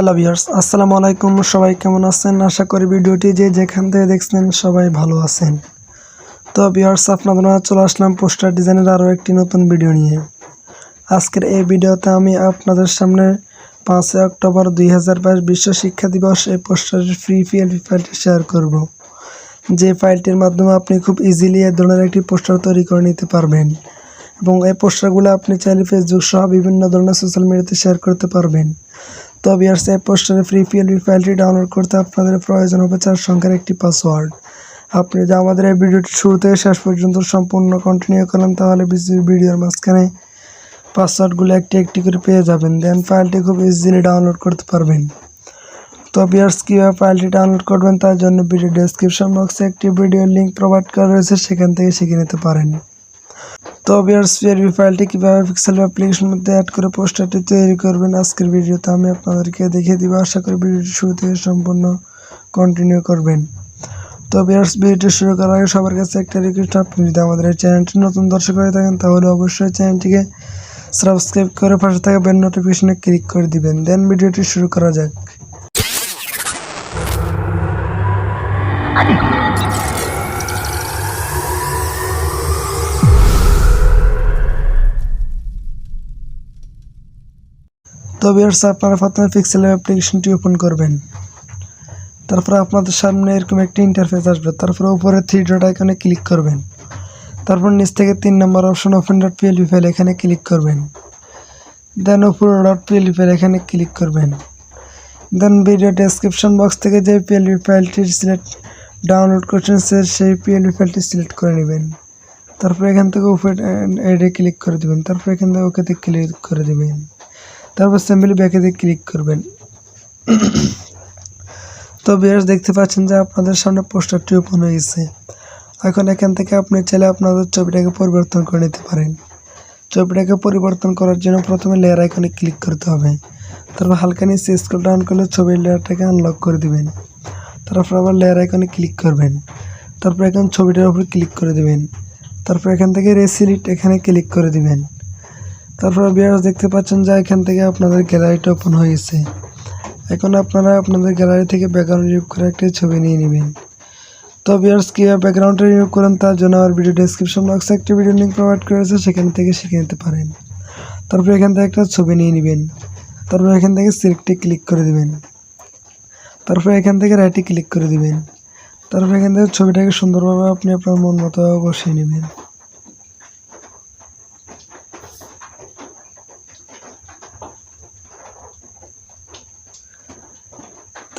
Hello viewers আসসালামু আলাইকুম। সবাই কেমন আছেন? আশা করি ভিডিওটি যে যেখান থেকে দেখছেন সবাই ভালো আছেন। তো ভিউয়ার্স আপনাদের চলে আসলাম পোস্টার ডিজাইনের আরও একটি নতুন ভিডিও নিয়ে। আজকের এই ভিডিওতে আমি আপনাদের সামনে পাঁচই অক্টোবর দুই হাজার বিশ্ব শিক্ষা দিবস এই পোস্টারের ফ্রি পিএলপি ফাইলটি শেয়ার করব। যে ফাইলটির মাধ্যমে আপনি খুব ইজিলি এ ধরনের একটি পোস্টার তৈরি করে নিতে পারবেন এবং এই পোস্টারগুলো আপনি চাইলে ফেসবুক সহ বিভিন্ন ধরনের সোশ্যাল মিডিয়াতে শেয়ার করতে পারবেন। তো বিয়ার্স এই পোস্টারে ফ্রি পিএলপি ফাইলটি ডাউনলোড করতে আপনাদের প্রয়োজন হবে চার সংখ্যার একটি পাসওয়ার্ড আপনি যদি আমাদের এই ভিডিওটি শুরু থেকে শেষ পর্যন্ত সম্পূর্ণ কন্টিনিউ করেন তাহলে ভিডিওর মাঝখানে পাসওয়ার্ডগুলো একটি একটি করে পেয়ে যাবেন। দেন ফাইলটি খুব ইজিলি ডাউনলোড করতে পারবেন। তো বিয়ার্স কীভাবে ফাইলটি ডাউনলোড করবেন তার জন্য ভিডিও ডেসক্রিপশন বক্সে একটি ভিডিও লিঙ্ক প্রোভাইড করা রয়েছে, সেখান থেকে শিখে নিতে পারেন। তো বিয়ার্স পিআরবি ফাইলটি কীভাবে পিক্সেল অ্যাপ্লিকেশন মধ্যে অ্যাড করে পোস্টারটি তৈরি করবেন আজকের ভিডিওতে আমি আপনাদেরকে দেখিয়ে দিব। আশা করি ভিডিওটি শুরু থেকে সম্পূর্ণ কন্টিনিউ করবেন। তো বিয়ার্স ভিডিওটি শুরু করার আগে সবার কাছে একটা রিকোয়েস্ট আপনি যদি আমাদের এই চ্যানেলটি নতুন দর্শক হয়ে থাকেন, তাহলে অবশ্যই চ্যানেলটিকে সাবস্ক্রাইব করে পাশে থাকা বেল নোটিফিকেশনে ক্লিক করে দিবেন। দেন ভিডিওটি শুরু করা যাক। তো ভিউয়ার্স আপনারা প্রথমে পিক্সেল অ্যাপ্লিকেশনটি ওপেন করবেন তারপরে আপনাদের সামনে এরকম একটি ইন্টারফেস আসবে তারপরে উপরে থ্রি ডট আইকনে ক্লিক করবেন তারপর নিচ থেকে তিন নম্বর option open dot PLP file এখানে ক্লিক করবেন দেন উপরে ডট পিএলপি ফাইল এখানে ক্লিক করবেন দেন ভিডিও ডেসক্রিপশন বক্স থেকে যে পিএলপি ফাইলটি সিলেক্ট ডাউনলোড করছেন সেই পিএলপি ফাইলটি সিলেক্ট করে নেবেন তারপর এখান থেকে উপরে এডে ক্লিক করে দেবেন তারপর এখান থেকে ওকেতে ক্লিক করে দেবেন তারপর সিম্পলি ব্যাকে দিয়ে ক্লিক করবেন। তো বিয়ার্স দেখতে পাচ্ছেন যে আপনাদের সামনে পোস্টারটি ওপেন হয়ে গেছে। এখন এখান থেকে আপনি চাইলে আপনাদের ছবিটাকে পরিবর্তন করে নিতে পারেন। ছবিটাকে পরিবর্তন করার জন্য প্রথমে লেয়ার আইকনে ক্লিক করতে হবে। তারপর হালকা নিচে স্ক্রল ডাউন করলে ছবির লেয়ারটাকে আনলক করে দিবেন। তারপর আবার লেয়ার আইকনে ক্লিক করবেন। তারপর এখন ছবিটার উপর ক্লিক করে দেবেন। তারপর এখান থেকে রেসিলিট এখানে ক্লিক করে দিবেন। তারপর বিয়ার্স দেখতে পাচ্ছেন যে এখান থেকে আপনাদের গ্যালারিটা ওপেন হয়ে গেছে। এখন আপনারা আপনাদের গ্যালারি থেকে ব্যাকগ্রাউন্ড রিমুভ করে একটি ছবি নিয়ে নেবেন। তো বিয়ার্স কীভাবে ব্যাকগ্রাউন্ডটা রিমুভ করেন তার জন্য আমার ভিডিও ডেসক্রিপশন বক্সে একটি ভিডিও লিঙ্ক প্রোভাইড করেছে, সেখান থেকে শিখে নিতে পারেন। তারপর এখান থেকে একটা ছবি নিয়ে নেবেন। তারপর এখান থেকে সিলেক্টে ক্লিক করে দেবেন। তারপর এখান থেকে রাইটে ক্লিক করে দিবেন। তারপর এখান থেকে ছবিটাকে সুন্দরভাবে আপনি আপনার মন মতো বসিয়ে নেবেন।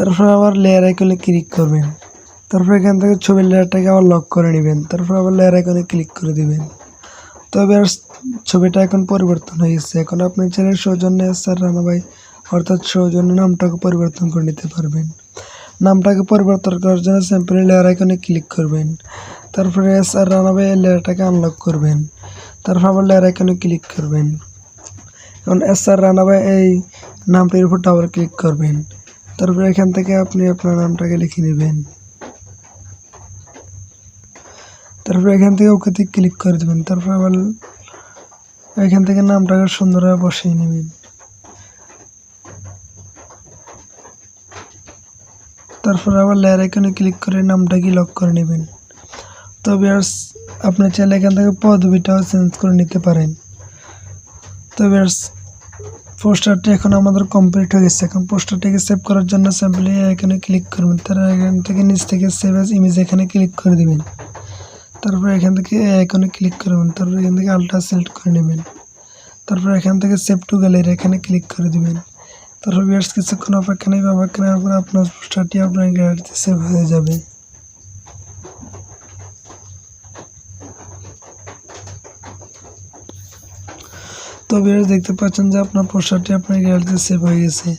তারপর আবার লেয়ার আইকনে ক্লিক করবেন। তারপর এখান থেকে ছবির লেয়ারটাকে আবার লক করে নেবেন। তারপর আবার লেয়ার আইকনে ক্লিক করে দিবেন। তবে আর ছবিটা এখন পরিবর্তন হয়ে গেছে। এখন আপনি চ্যানেল সৌজন্য এস আর রানা ভাই অর্থাৎ সৌজন্য নামটাকে পরিবর্তন করে নিতে পারবেন। নামটাকে পরিবর্তন করার জন্য সিম্পলি লেয়ার আইকনে ক্লিক করবেন। তারপরে এস আর রানা ভাই লেয়ারটাকে আনলক করবেন। তারপর আবার লেয়ার আইকনে ক্লিক করবেন। এখন এস আর রানা ভাই এই নামটির উপর ডাবল ক্লিক করবেন। তারপরে এখান থেকে আপনি আপনার নামটাকে লিখে নেবেন। তারপরে এখান থেকে ওকে ক্লিক করে দেবেন। তারপর আবার এখান থেকে নামটাকে সুন্দরভাবে বসিয়ে নেবেন। তারপর আবার লেয়ার এখানে ক্লিক করে নামটাকে লক করে নেবেন। তবে আর আপনি চাইলে এখান থেকে পদবিটাও চেঞ্জ করে নিতে পারেন। তবে পোস্টারটি এখন আমাদের কমপ্লিট হয়ে গেছে। এখন পোস্টারটিকে সেভ করার জন্য স্যাম্পলি এখানে ক্লিক করবেন। তার এখান থেকে নিচ থেকে সেভ এস ইমেজ এখানে ক্লিক করে দেবেন। তারপর এখান থেকে এখানে ক্লিক করবেন। তারপর এখান থেকে আলট্রা সিলেক্ট করে নেবেন। তারপর এখান থেকে সেভ টু গ্যালারি এখানে ক্লিক করে দেবেন। তারপর বিয়ার্স কিছুক্ষণ অপেক্ষা নেই, অপেক্ষা নেওয়ার পরে আপনার পোস্টারটি আপনার গ্যালারিতে সেভ হয়ে যাবে। তো বিয়ার্স দেখতে পাচ্ছেন যে আপনার পোস্টারটি আপনার গ্যালারিতে সেভ হয়ে গেছে।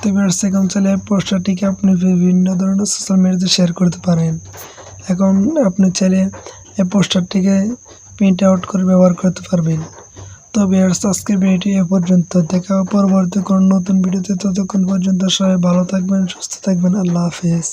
তো বিয়ার্স এখন চাইলে পোস্টারটিকে আপনি বিভিন্ন ধরনের সোশ্যাল মিডিয়াতে শেয়ার করতে পারেন। এখন আপনি চাইলে এই পোস্টারটিকে প্রিন্ট আউট করে ব্যবহার করতে পারবেন। তো বিয়ার্স আজকের ভিডিওটি এ পর্যন্ত। দেখা পরবর্তী কোনো নতুন ভিডিওতে। ততক্ষণ পর্যন্ত সবাই ভালো থাকবেন, সুস্থ থাকবেন। আল্লাহ হাফেজ।